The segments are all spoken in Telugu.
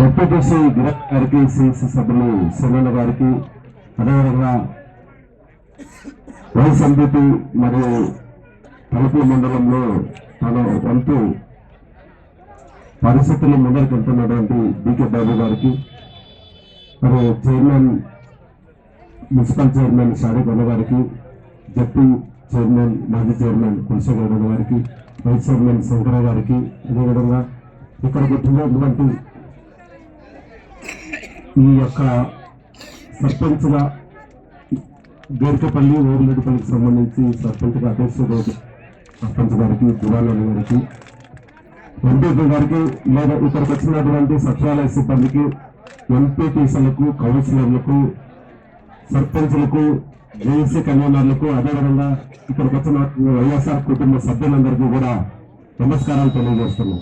ఎంపీటీసీ గిరక్ గారికి సిసి సభ్యులు సోనన్న గారికి అదేవిధంగా వైఎస్ ఎంపీపీ మరియు తలుపు మండలంలో తన వంతు పరిస్థితులు ముందరికి వెళ్తున్నటువంటి డికే బాబు గారికి మరి చైర్మన్ మున్సిపల్ చైర్మన్ షారూక్ అన్న గారికి జడ్పీ చైర్మన్ మాజీ చైర్మన్ కులశేఖర గారికి వైస్ చైర్మన్ శంకర గారికి అదేవిధంగా ఇక్కడికి వచ్చినటువంటి ఈ యొక్క సర్పంచ్గా గేర్కపల్లి ఓగులెడ్డిపల్లికి సంబంధించి సర్పంచ్గా అధ్యక్షుడు సర్పంచ్ గారికి దురాలని గారికి ఎంపీపీ గారికి లేదా ఇక్కడికి వచ్చినటువంటి సచివాలయ సిబ్బందికి ఎంపీటీసీలకు కౌన్సిలర్లకు సర్పంచ్లకు జేఏసీ కన్వీనర్లకు అదేవిధంగా ఇక్కడికి వచ్చిన వైఎస్ఆర్ కుటుంబ సభ్యులందరికీ కూడా నమస్కారాలు తెలియజేస్తున్నాం.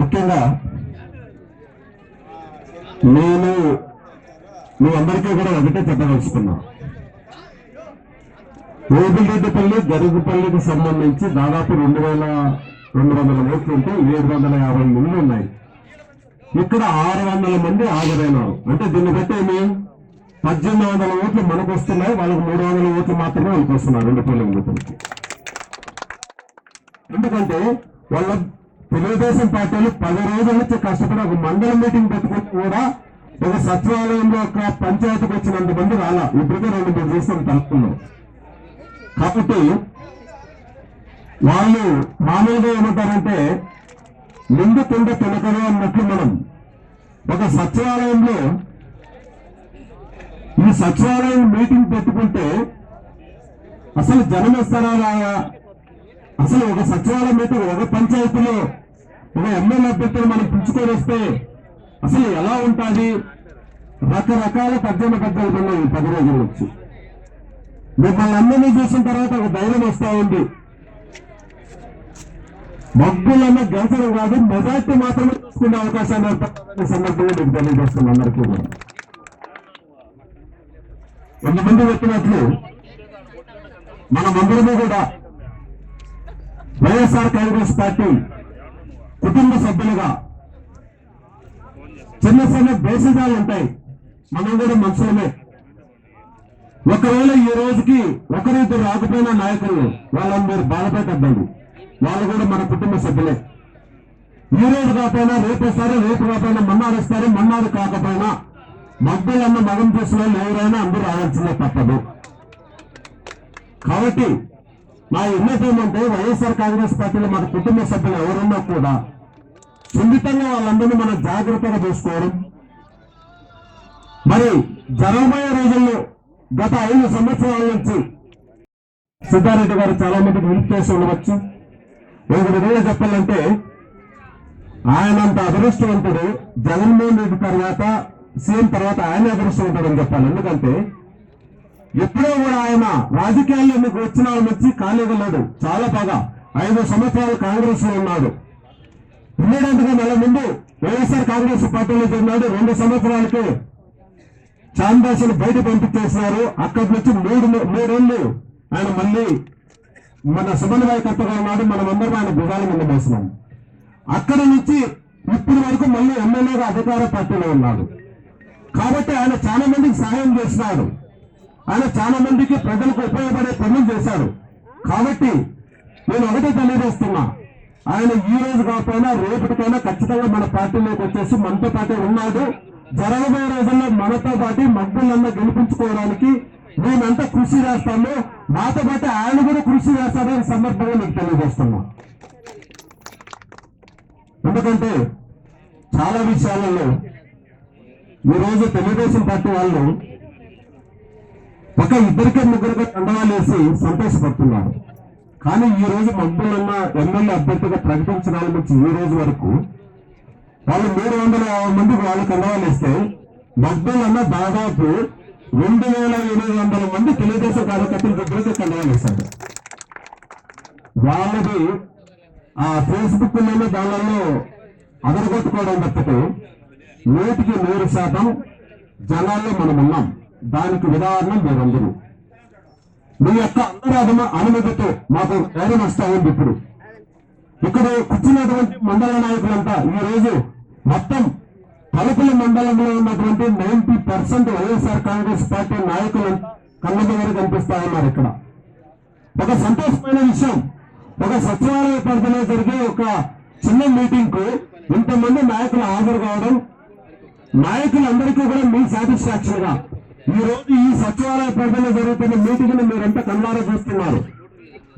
ముఖ్యంగా నేను మీ అందరికీ కూడా ఒకటే చెప్పదలుచుకున్నా. ఓబిరెడ్డిపల్లి గరుగుపల్లికి సంబంధించి దాదాపు రెండు వేల రెండు వందల ఓట్లు ఉంటే ఏడు వందల యాభై మంది ఉన్నాయి. ఇక్కడ ఆరు వందల మంది హాజరైనారు అంటే దీన్ని బట్టి ఏమి? పద్దెనిమిది వందల ఓట్లు మనకు వస్తున్నాయి వాళ్ళకి మూడు వందల ఓట్లు మాత్రమే వాళ్ళకి వస్తున్నారు రెండు పోలింగ్ ఎందుకంటే వాళ్ళ తెలుగుదేశం పార్టీలు పది రోజుల నుంచి కష్టపడి ఒక మండల మీటింగ్ పెట్టుకుని కూడా ఒక సచివాలయంలో ఒక పంచాయతీకి వచ్చినంత మంది రాలా. ఇప్పటికే రెండు మూడు చూస్తాం తలుపుకున్నాం కాబట్టి వాళ్ళు మామూలుగా ఏమంటారంటే ముందు తుండ తినకరు అన్నట్లు మనం ఒక సచివాలయంలో ఈ సచివాలయం మీటింగ్ పెట్టుకుంటే అసలు జనం వస్తారా అసలు ఒక సచివాలయం పెట్టి ఒక పంచాయతీలో ఒక ఎమ్మెల్యే అభ్యర్థులు మనం పిలుచుకొని వస్తే అసలు ఎలా ఉంటుంది? రకరకాల పద్యమ పద్ధతులు ఉన్నాయి పది రోజులు వచ్చి మిమ్మల్ని అందరినీ చూసిన తర్వాత ఒక ధైర్యం వస్తా ఉంది. మగ్గులన్న గంటలు కాదు మెజార్టీ మాత్రమే తీసుకునే అవకాశాన్ని సందర్భంగా మీకు తెలియజేస్తున్నాను అందరికీ కూడా. కొంతమంది చెప్పినట్లు మనమందరము కూడా వైఎస్ఆర్ కాంగ్రెస్ పార్టీ కుటుంబ సభ్యులుగా చిన్న చిన్న బేసిజాలు ఉంటాయి. మనం కూడా మనుషులమే ఒకవేళ ఈ రోజుకి ఒకరిద్దరు రాకపోయిన నాయకులు వాళ్ళని మీరు బాధపెట్టద్దండి వాళ్ళు కూడా మన కుటుంబ సభ్యులే. ఈ రోజు కాకపోయినా రేపు వస్తారు రేపు కాకపోయినా మన్నాడు వస్తారు మన్నాడు కాకపోయినా మగ్గులన్న మగం చేసిన వాళ్ళు ఎవరైనా అందరూ రావాల్సిందే తప్పదు. కాబట్టి నా ఉన్నత ఏమంటే వైఎస్ఆర్ కాంగ్రెస్ పార్టీలో మన కుటుంబ సభ్యులు ఎవరున్నా కూడా సున్నితంగా వాళ్ళందరినీ మనం జాగ్రత్తగా చూసుకోవడం. మరి జరగబోయే రోజుల్లో గత ఐదు సంవత్సరాల నుంచి సిద్ధారెడ్డి గారు చాలా మందికి విలుపు చేసి ఉండవచ్చు. ఒక విధంగా చెప్పాలంటే ఆయనంత అదృష్టవంతుడు జగన్మోహన్ రెడ్డి తర్వాత సీఎం తర్వాత ఆయన అదృష్టవంతుడు చెప్పాలి. ఎందుకంటే ఎప్పుడో కూడా ఆయన రాజకీయాల్లో మీకు వచ్చిన వాళ్ళ నుంచి ఖాళీగా చాలా బాగా. ఐదు సంవత్సరాలు కాంగ్రెస్లో ఉన్నాడు. ఇమ్మీడియట్ నెల ముందు వైఎస్ఆర్ కాంగ్రెస్ పార్టీలో చేరినాడు. రెండు సంవత్సరాలకి చాందాసులు బయట పంపించేసినారు. అక్కడి నుంచి మూడు మూడేళ్ళు ఆయన మళ్ళీ మన సమన్వయకర్తగా ఉన్నాడు మనమందరం ఆయన భుజాల మీద మోసినాం. అక్కడి నుంచి ఇప్పటి వరకు మళ్ళీ ఎమ్మెల్యేగా అధికార పార్టీలో ఉన్నాడు. కాబట్టి ఆయన చాలా మందికి సహాయం చేస్తున్నాడు ఆయన చాలా మందికి ప్రజలకు ఉపయోగపడే పనులు చేశారు. కాబట్టి నేను ఒకటే తెలియజేస్తున్నా. ఆయన ఈ రోజు కాకపోయినా రేపటికైనా ఖచ్చితంగా మన పార్టీలోకి వచ్చేసి మనతో పాటే ఉన్నాడు. జరగబోయే రోజుల్లో మనతో పాటు మగ్గులన్నా గెలిపించుకోవడానికి మేమంతా కృషి చేస్తాము నాతో పాటు ఆయన కూడా కృషి చేస్తాడని సందర్భంగా మీకు తెలియజేస్తున్నా. ఎందుకంటే చాలా విషయాలలో ఈ రోజు తెలుగుదేశం పార్టీ వాళ్ళు ఒక ఇద్దరికే ముగ్గురుగా కండవాలు వేసి సంతోషపడుతున్నారు. కానీ ఈ రోజు మగ్గులన్న ఎమ్మెల్యే అభ్యర్థిగా ప్రకటించడానికి వచ్చి ఈ రోజు వరకు వాళ్ళు మూడు వందల మందికి వాళ్ళు కండవాలు వేస్తే మగ్గులన్న దాదాపు రెండు వేల ఎనిమిది వందల మంది తెలుగుదేశం కార్యకర్తల దగ్గరికి కండవాలు వేశారు. వాళ్ళది ఆ ఫేస్బుక్లోనే దానిలో అదరగొట్టుకోవడం తప్పితే నూటికి నూరు శాతం జనాల్లో మనం ఉన్నాం దానికి ఉదాహరణ మీరందరూ మీ యొక్క అందరి అనుమతితో మాకు ధైర్యం వస్తా ఉంది ఇప్పుడు. ఇక్కడ కూర్చున్నటువంటి మండల నాయకులంతా ఈ రోజు మొత్తం తలుపుల మండలంలో ఉన్నటువంటి ninety percent YSR Congress party నాయకులు కళ్ళ దగ్గర కనిపిస్తా ఉన్నారు ఇక్కడ. ఒక సంతోషమైన విషయం. ఒక సచివాలయ పరిధిలో జరిగే ఒక చిన్న మీటింగ్కు ఇంతమంది నాయకులు హాజరు కావడం నాయకులందరికీ కూడా మీ సాటిస్ఫాక్షన్గా ఈ రోజు ఈ సచివాలయ పరిధిలో జరుగుతున్న మీటింగ్ మీరంతా కన్నారా చూస్తున్నారు.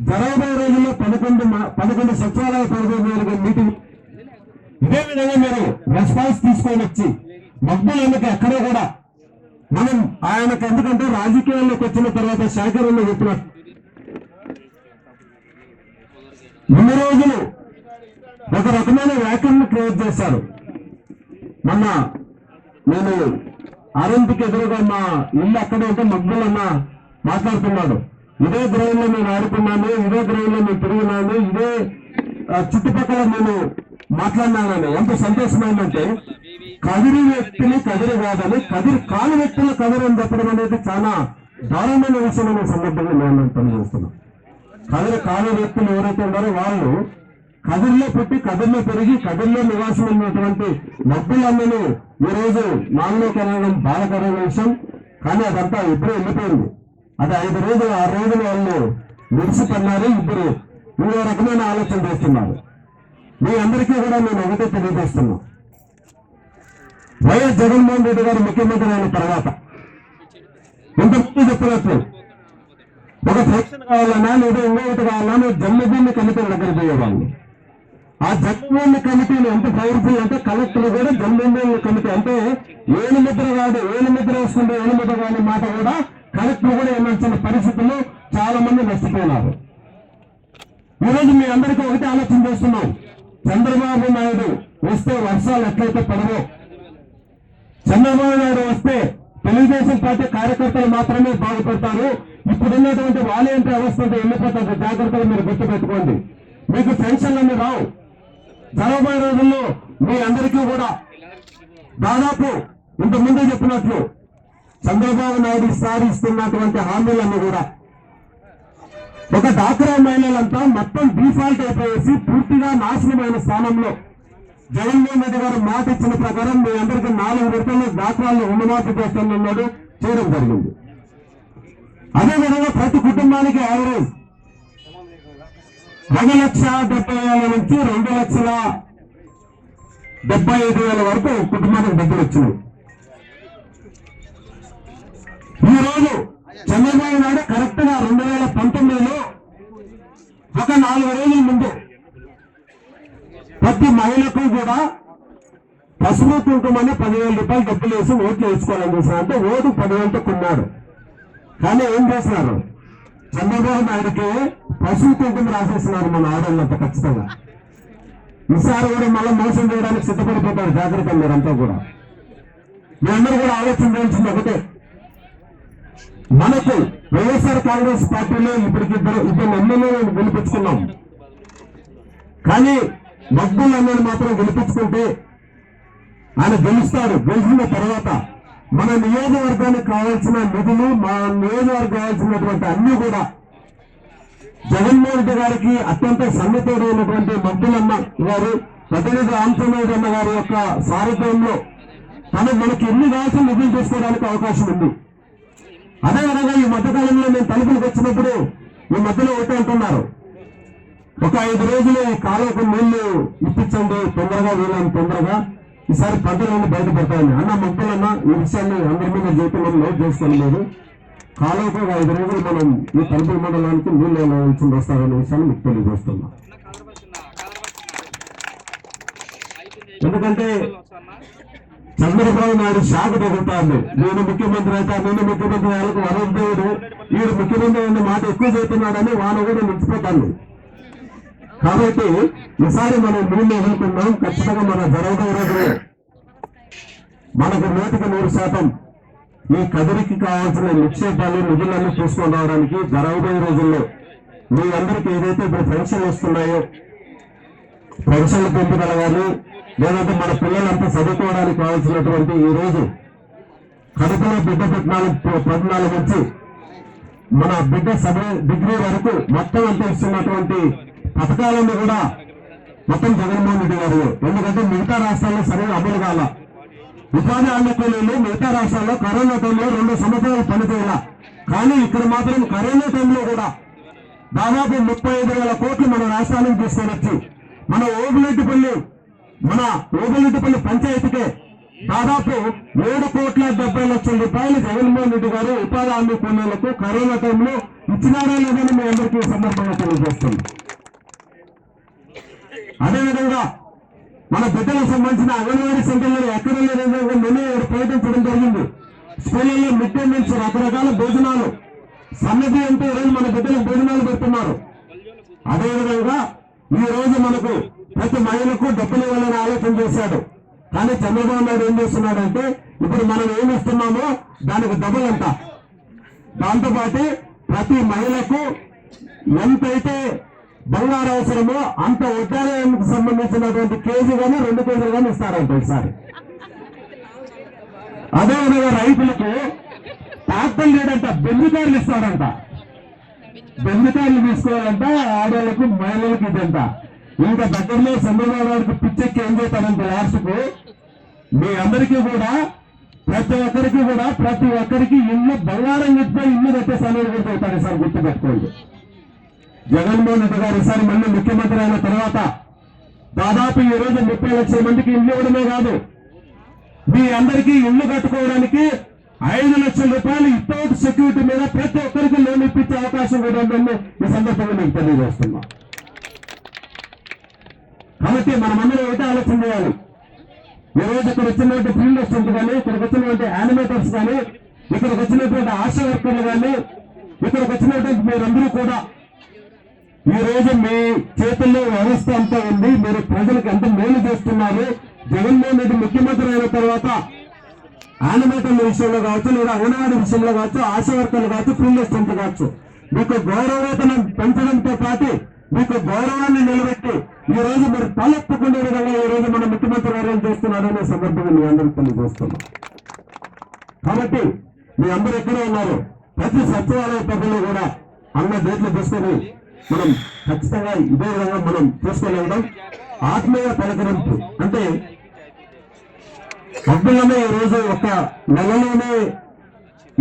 జరగబోయే రోజుల్లో పదకొండు పదకొండు సచివాలయ పరిధిలో జరిగే మీటింగ్. ఇదే విధంగా మీరు రెస్పాన్స్ తీసుకొని వచ్చి మగ్గులు ఎందుకు ఎక్కడో కూడా మనం ఆయనకు ఎందుకంటే రాజకీయాల్లోకి వచ్చిన తర్వాత శేఖరంలో చెప్పినట్టు. ఇన్ని రోజులు ఒక రకమైన వ్యాఖ్యలను క్రియేట్ చేశారు. మొన్న నేను అరంతికి ఎదురుగా మా ఇల్లు అక్కడే ఉంటే మగ్గులు అన్న మాట్లాడుతున్నాడు. ఇదే గ్రౌండ్లో నేను ఆడుకున్నాను ఇదే గ్రౌండ్లో నేను తిరిగినాను ఇదే చుట్టుపక్కల నేను మాట్లాడినానని ఎంత సంతోషమైందంటే కదిరి వ్యక్తిని కదిరి కాదని కదిరి కాని వ్యక్తుల కదిరి అని చెప్పడం అనేది చాలా దారుణమైన విషయం అనే సందర్భంగా నేను తెలియజేస్తున్నాను కదిరి కాని వ్యక్తులు ఎవరైతే ఉన్నారో వాళ్ళు కదిరిలో పుట్టి కదిరిలో పెరిగి కదిరిలో నివాసం ఉన్నటువంటి మబ్బులందరూ ఈ రోజు నాలుగులోకి వెళ్ళడం బాధకరమైన విషయం కానీ అదంతా ఇద్దరు వెళ్ళిపోయింది. అది ఐదు రోజులు ఆరు రోజులు వాళ్ళు విడిచిపడినారు ఇద్దరు ఇంకో రకమైన ఆలోచన చేస్తున్నారు. మీ అందరికీ కూడా నేను ఒకటే తెలియజేస్తున్నా. వైఎస్ జగన్మోహన్ రెడ్డి గారు ముఖ్యమంత్రి అయిన తర్వాత ఇంతకుముందు చెప్పినట్లు ఒక పెన్షన్ కావాలన్నా లేదా ఇంకొకటి కావాలన్నా జన్మభూమి కమిటీ దగ్గర పోయేవాళ్ళు. ఆ జన్మభూమి కమిటీలు ఎంత పవర్ఫుల్ అంటే కలెక్టర్ కూడా జన్మభూమి కమిటీ. అంటే ఏను ముద్ర కాదు ఏను ముద్ర వేసుకుంటే ఏను ముద్ర కాని మాట కూడా కలెక్టర్ కూడా ఏమంచిన పరిస్థితులు చాలా మంది నష్టపోయినారు. ఈరోజు మీ అందరికీ ఒకటి ఆలోచన చేస్తున్నాం. చంద్రబాబు నాయుడు వస్తే వర్షాలు ఎట్లయితే పడవో చంద్రబాబు నాయుడు వస్తే తెలుగుదేశం పార్టీ కార్యకర్తలు మాత్రమే బాగుపడతారు. ఇప్పుడున్నటువంటి వాలంటీర్ అవస్థ వెళ్ళిపోతుంది జాగ్రత్తలు మీరు గుర్తుపెట్టుకోండి. మీకు పెన్షన్లన్నీ రావు. జరగబోయే రోజుల్లో మీ అందరికీ కూడా దాదాపు ఇంత ముందు చెప్పినట్లు చంద్రబాబు నాయుడు ఈసారి ఇస్తున్నటువంటి హామీలన్నీ కూడా. ఒక డాక్రా మహిళలంతా మొత్తం డిఫాల్ట్ అయిపోయేసి పూర్తిగా నాశనమైన స్థానంలో జగన్మోహన్ రెడ్డి గారు మాట ఇచ్చిన ప్రకారం మీ అందరికీ నాలుగు విడతలు డాక్రాలను రుణమాఫీ చేస్తానన్నాడు చేయడం జరిగింది. అదేవిధంగా ప్రతి కుటుంబానికి యావరేజ్ ఒక లక్ష డెబ్బై వేల నుంచి రెండు లక్షల డెబ్బై ఐదు వేల వరకు కుటుంబానికి డబ్బులు వచ్చినాయి. ఈ చంద్రబాబు నాయుడు కరెక్ట్గా రెండు వేల పంతొమ్మిదిలో ఒక నాలుగు రోజుల ముందు ప్రతి మహిళకు కూడా పసుపు కుంకుమని పదివేల రూపాయలు డబ్బులు వేసి ఓట్లు వేసుకోవాలని చూసిన అంటే ఓటు పదివేలతో కొన్నాడు. కానీ ఏం చేస్తున్నారు? చంద్రబాబు నాయుడికి పశువు కుంకుమ రాసేస్తున్నారు మన ఆడవాళ్ళంతా ఖచ్చితంగా. ఈసారి కూడా మళ్ళీ మోసం చేయడానికి సిద్ధపడిపోతారు జాగ్రత్త మీరంతా కూడా. మీ అందరూ కూడా ఆలోచన చేయాల్సింది ఒకటే. మనకు వైఎస్ఆర్ కాంగ్రెస్ పార్టీలో ఇప్పటికి ఇద్దరు ఇద్దరు ఎమ్మెల్యేలను గెలిపించుకున్నాం. కానీ మగ్గులు అన్నది మాత్రం గెలిపించుకుంటే ఆయన గెలుస్తారు గెలిచిన తర్వాత మన నియోజకవర్గానికి కావాల్సిన నిధులు మా నియోజకవర్గం కావాల్సినటువంటి అన్ని కూడా జగన్మోహన్ రెడ్డి గారికి అత్యంత సన్నిహితుడైనటువంటి మంత్రులమ్మ గారు ప్రతినిధి రామచంద్రరెడ్డి అన్న గారి యొక్క సారథ్యంలో తను మనకి ఎన్ని కావాల్సిన నిధులు చేసుకోవడానికి అవకాశం ఉంది. అదేవిధంగా ఈ మధ్యకాలంలో నేను తలుపులకు వచ్చినప్పుడు ఈ మధ్యలో ఒకటి అంటున్నారు. ఒక ఐదు రోజులు ఈ కాలువకు నీళ్ళు ఇప్పించండి తొందరగా వీళ్ళని తొందరగా. ఈసారి పంటలన్నీ బయటపడతాయని అన్న మొక్కలన్న ఈ విషయాన్ని అందరి మీద జీవితంలో నోట్ చేసుకోవడం లేదు కాలంతో ఒక ఐదు రోజులు మనం ఈ తలుపుల మండలానికి నీళ్ళు వెళ్ళవలసి వస్తారనే విషయాన్ని మీకు తెలియజేస్తున్నా. ఎందుకంటే చంద్రబాబు నాయుడు షాక్ తగ్గుతాను నేను ముఖ్యమంత్రి అయితే నేను ముఖ్యమంత్రి వాళ్ళకు వరద దేవుడు వీడు ముఖ్యమంత్రి అనే మాట ఎక్కువ చెప్తున్నాడని వాన కూడా నిలిచిపోతాను కాబట్టి ఈసారి మనం భూమి వదులుకున్నాం ఖచ్చితంగా మన జరగడం రోజు మనకు నూటికి నూరు శాతం ఈ కదిరికి కావాల్సిన నిక్షేపాలు నిధులన్నీ తీసుకొని రావడానికి జరగబోయే రోజుల్లో మీ అందరికీ ఏదైతే ఇప్పుడు పెన్షన్లు వస్తున్నాయో పెన్షన్లు పెంపుదల కానీ లేదంటే మన పిల్లలంతా చదువుకోవడానికి కావాల్సినటువంటి ఈ రోజు కడుపులో బిడ్డ పద్నాలుగు పద్నాలుగు నుంచి మన బిడ్డ సభ డిగ్రీ వరకు మొత్తం అంతా ఇస్తున్నటువంటి పథకాలను కూడా మొత్తం జగన్మోహన్ రెడ్డి గారు. ఎందుకంటే మిగతా రాష్ట్రాల్లో సరైన అమలు కాల. ఉపాధి హామీ కూలీలు మిగతా రాష్ట్రాల్లో కరోనా టైంలో రెండు సంవత్సరాలు పనిచేయాల. కానీ ఇక్కడ మాత్రం కరోనా టైంలో కూడా దాదాపు ముప్పై ఐదు వేల కోట్లు మన రాష్ట్రానికి తీసుకొని వచ్చి మన ఓబులెడ్డిపల్లి మన ఓబులెడ్డిపల్లి పంచాయతీకే దాదాపు ఏడు కోట్ల డెబ్బై లక్షల రూపాయలు జగన్మోహన్ రెడ్డి గారు ఉపాధి హామీ కూలీలకు కరోనా టైంలో ఇచ్చినారా లేదని మీ అందరికీ సందర్భంగా తెలియజేస్తుంది అదేవిధంగా మన బిడ్డలకు సంబంధించిన అంగన్వాడీ సెంటర్లో ఎక్కడ లేని విధంగా మెనూ ప్రకటించడం జరిగింది. స్కూళ్ళల్లో మిడ్ డే మీల్స్ రకరకాల భోజనాలు సన్నది అంటే ఈరోజు మన బిడ్డలకు భోజనాలు పెడుతున్నారు. అదేవిధంగా ఈ రోజు మనకు ప్రతి మహిళకు డబ్బులు ఇవ్వాలని ఆలోచన చేశాడు. కానీ చంద్రబాబు నాయుడు ఏం చేస్తున్నాడంటే ఇప్పుడు మనం ఏమి ఇస్తున్నామో దానికి డబుల్ అంట. దాంతోపాటు ప్రతి మహిళకు ఎంతైతే బంగారు అవసరమో అంత ఉద్యానానికి సంబంధించినటువంటి కేజీ కానీ రెండు కేజీలు కానీ ఇస్తారంట ఈసారి. అదేవిధంగా రైతులకు ట్రాక్టర్ లేదంట బెల్లికాయలు ఇస్తారంట. బెల్లికాయలు తీసుకోవాలంట ఆడవాళ్ళకు మహిళలకు ఇదంట. ఇంకా దగ్గరలో చంద్రబాబు గారికి పిచ్చెక్కి ఏం చేస్తారంట లాస్ట్కు? మీ అందరికీ కూడా ప్రతి ఒక్కరికి కూడా ప్రతి ఒక్కరికి ఇల్లు బంగారం చెప్పి ఇల్లు కట్టేసానని కూడా చెబుతారు సార్ గుర్తుపెట్టుకోండి. జగన్మోహన్ రెడ్డి గారు ఈసారి మళ్ళీ ముఖ్యమంత్రి అయిన తర్వాత దాదాపు ఈ రోజు ముప్పై లక్షల మందికి ఇల్లు ఇవ్వడమే కాదు మీ అందరికీ ఇల్లు కట్టుకోవడానికి ఐదు లక్షల రూపాయలు ఇప్పటి సెక్యూరిటీ మీద ప్రతి ఒక్కరికి లోన్ ఇప్పించే అవకాశం కూడా ఉందని ఈ సందర్భంగా మీకు తెలియజేస్తున్నా. కాబట్టి మనమందరం ఒకటే ఆలోచన చేయాలి. ఈ రోజు ఇక్కడ వచ్చినటువంటి ఫీల్డ్ అసిస్టెంట్ కానీ ఇక్కడికి వచ్చినటువంటి యానిమేటర్స్ కానీ ఇక్కడికి వచ్చినటువంటి ఆశా వర్కర్లు కానీ ఇక్కడికి వచ్చినటువంటి మీరందరూ కూడా ఈ రోజు మీ చేతుల్లో వ్యవస్థ అంతా ఉంది. మీరు ప్రజలకు ఎంత మేలు చేస్తున్నారు? జగన్మోహన్ రెడ్డి ముఖ్యమంత్రి అయిన తర్వాత ఆనమేటల విషయంలో కావచ్చు లేదా అంగన్వాడీ విషయంలో కావచ్చు ఆశా వర్కర్లు కావచ్చు ఫీల్డ్ కావచ్చు. మీకు గౌరవవేతనం పెంచడంతో పాటు మీకు గౌరవాన్ని నిలబెట్టి ఈ రోజు మీరు తలెత్తుకునే విధంగా ఈ రోజు మన ముఖ్యమంత్రి గారు చేస్తున్నారనే సందర్భంగా మీ అందరికీ తెలియజేస్తున్నాం. కాబట్టి మీ అందరు ఎక్కడే ఉన్నారు. ప్రతి సచివాలయ పద్ధతిలో కూడా అన్న డేట్లు తీసుకొని మనం ఖచ్చితంగా ఇదే విధంగా మనం తీసుకెళ్ళడం ఆత్మీయ పలకరింపు. అంటే పబ్బులనే ఈ రోజు ఒక నెలలోనే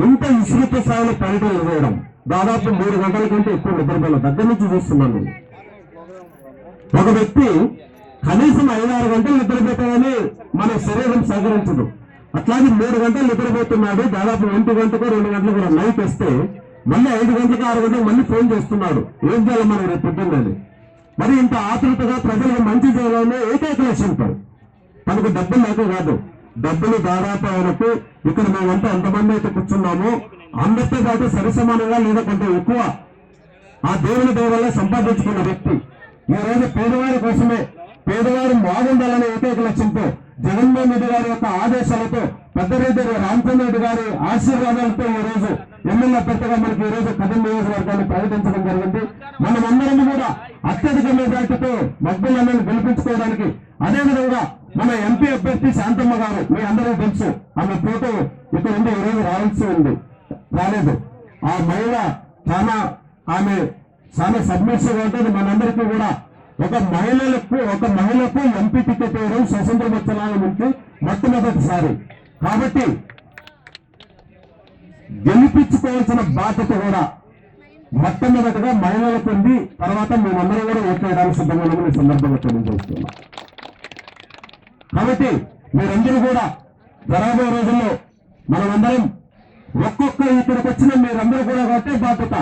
ఇంత విస్తృత స్థాయిలో పర్యటన చేయడం దాదాపు మూడు గంటల కంటే ఎక్కువ నిద్రపోయిన దగ్గర నుంచి చూస్తున్నాను నేను. ఒక వ్యక్తి కనీసం ఐదారు గంటలు నిద్రపోతామని మన శరీరం సహకరించదు. అట్లాగే మూడు గంటలు నిద్రపోతున్నాడు దాదాపు ఒంటి గంటకు రెండు గంటలకు కూడా నైట్ వస్తే మళ్ళీ ఐదు గంటలకు ఆరు గంటలకు మళ్ళీ ఫోన్ చేస్తున్నాడు. ఏం చేయాలి మనం రేపు పొద్దున్నది మరి ఇంత ఆతృతగా ప్రజలకు మంచి చేయాలనే ఏకైక లక్ష్యంతో తనకు డబ్బులు లేక కాదు. డబ్బులు దాదాపు ఆయనకు ఇక్కడ మేమంతా ఎంతమంది అయితే కూర్చున్నామో అందరితో పాటు సరిసమానంగా లేదా కొంచెం ఎక్కువ ఆ దేవుని దేవుళ్ళ సంపాదించుకున్న వ్యక్తి. ఈ రోజు పేదవారి కోసమే పేదవారు బాగుండాలనే ఏకైక లక్ష్యంతో జగన్మోహన్ రెడ్డి గారి యొక్క ఆదేశాలతో పెద్దరెడ్డి రామచంద్రరెడ్డి గారి ఆశీర్వాదాలతో ఈ రోజు ఎమ్మెల్యే పెద్దగా మనకి ఈ రోజు కథం నియోజకవర్గాన్ని ప్రకటించడం జరిగింది. మనమందరం కూడా అత్యధిక మెజార్టీతో మగ్గులను గెలిపించుకోవడానికి అదేవిధంగా మన ఎంపీ అభ్యర్థి శాంతమ్మ గారు మీ అందరూ తెలుసు. ఆమె ఫోటో ఇక్కడ ఉండి ఈ రోజు రావాల్సి ఉంది. రాలేదు. ఆ మహిళ చాలా ఆమె చాలా సబ్మిషన్ ఉంటుంది. మనందరికీ కూడా ఒక మహిళలకు ఒక మహిళకు ఎంపీ టికెట్ వేయడం స్వతంత్ర వచ్చలాల నుంచి మొట్టమొదటిసారి. కాబట్టి గెలిపించుకోవాల్సిన బాధ్యత కూడా మొట్టమొదటిగా మహిళలకు ఉంది. తర్వాత మేమందరం కూడా ఓట్లేయడానికి సిద్ధంగా ఉన్నామని సందర్భంగా తెలియజేస్తున్నాం. కాబట్టి మీరందరూ కూడా జరగబోయే రోజుల్లో మనమందరం ఒక్కొక్క ఇక్కడికి వచ్చిన మీరందరూ కూడా ఒకటే బాధ్యత.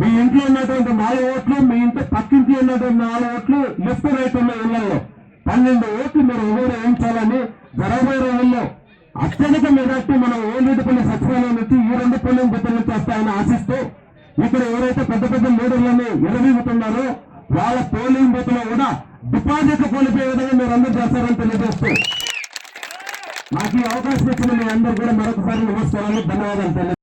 మీ ఇంట్లో ఉన్నటువంటి నాలుగు ఓట్లు మీ ఇంట్లో పక్కింట్లో ఉన్నటువంటి నాలుగు ఓట్లు లెఫ్ట్ రైట్ ఉన్న ఇళ్ళలో పన్నెండు ఓట్లు మీరు ఎవరు వేయించాలని జరగబోయే రోజుల్లో అత్యధిక మెజార్టీ మనం ఓన్లీపల్లి సచివాలయం నుంచి ఈ రెండు పల్లెం బుద్ధులు చేస్తాయని ఆశిస్తూ ఇక్కడ ఎవరైతే పెద్ద పెద్ద లీడర్లను ఎరవీగుతున్నారో వాళ్ళ పోలింగ్ బూత్లో కూడా డిపాజిట్లు కోల్పోయే విధంగా మీరు అందరూ చేస్తారని తెలియజేస్తూ నాకు ఈ అవకాశం ఇచ్చిన మీ అందరూ కూడా మరొకసారి నమస్కారాలు ధన్యవాదాలు.